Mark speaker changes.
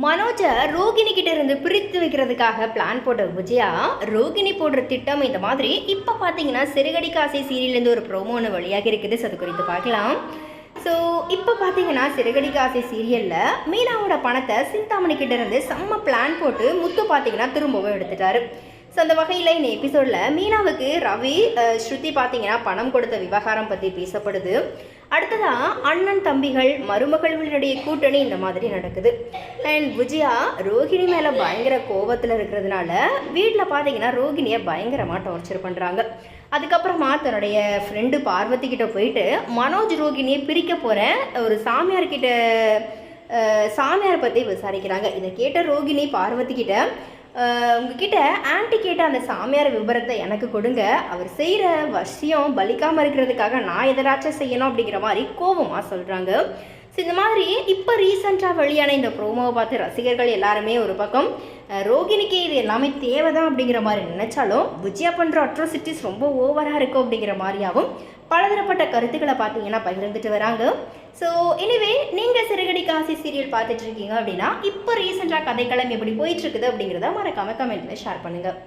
Speaker 1: மனோஜை ரோகிணி கிட்ட இருந்து பிரித்து வைக்கிறதுக்காக பிளான் போட்ட விஜயா ரோகிணி போடுற திட்டம் இந்த மாதிரி இப்போ பார்த்தீங்கன்னா சிறுகடி காசை சீரியல்லேருந்து ஒரு ப்ரோமோ ஒன்று வழியாக இருக்குது. ஸோ அது குறித்து பார்க்கலாம். ஸோ இப்போ பார்த்தீங்கன்னா சிறுகடி காசை சீரியலில் மீனாவோட பணத்தை சிந்தாமணி கிட்ட இருந்து செம்ம பிளான் போட்டு முத்து பார்த்தீங்கன்னா திரும்பவும் எடுத்துட்டாரு. ஸோ அந்த வகையில் இந்த எபிசோடில் மீனாவுக்கு ரவி ஸ்ருதி பார்த்தீங்கன்னா பணம் கொடுத்த விவகாரம் பற்றி பேசப்படுது. அடுத்ததாக அண்ணன் தம்பிகள் மருமகள்களுடைய கூட்டணி இந்த மாதிரி நடக்குது. அண்ட் விஜயா ரோகிணி மேலே பயங்கர கோபத்தில் இருக்கிறதுனால வீட்டில் பார்த்தீங்கன்னா ரோகிணியை பயங்கரமாக டார்ச்சர் பண்ணுறாங்க அதுக்கப்புறமா தன்னுடைய ஃப்ரெண்டு பார்வதி கிட்ட போயிட்டு மனோஜ் ரோகிணியை பிரிக்க போகிறேன் ஒரு சாமியார்கிட்ட சாமியார் பற்றி விசாரிக்கிறாங்க. இதை கேட்ட ரோகிணி பார்வதி கிட்ட உங்ககிட்ட ஆன்டி கேட்ட அந்த சாமியார் விபரத்தை எனக்கு கொடுங்க. அவர் செய்கிற விஷயம் பலிக்காமல் இருக்கிறதுக்காக நான் எதனாச்சும் செய்யணும் அப்படிங்கிற மாதிரி கோபமாக சொல்கிறாங்க ஸோ இந்த மாதிரி இப்போ ரீசெண்டாக வெளியான இந்த ப்ரோமோவை பார்த்து ரசிகர்கள் எல்லாருமே ஒரு பக்கம் ரோகிணிக்கு இது எல்லாமே தேவைதான் அப்படிங்கிற மாதிரி நினைச்சாலும் விஜயா பண்ணுற அட்ரோசிட்டிஸ் ரொம்ப ஓவராக இருக்கும் அப்படிங்கிற மாதிரியாகவும் பலதரப்பட்ட கருத்துக்களை பார்த்தீங்கன்னா பகிர்ந்துட்டு வராங்க. ஸோ எனிவே நீங்கள் சிறுகடி காசி சீரியல் பார்த்துட்டு இருக்கீங்க அப்படின்னா இப்போ ரீசெண்டாக கதைக்களம் எப்படி போயிட்டு இருக்குது அப்படிங்கிறத மறக்காம கமெண்ட்ல ஷேர் பண்ணுங்கள்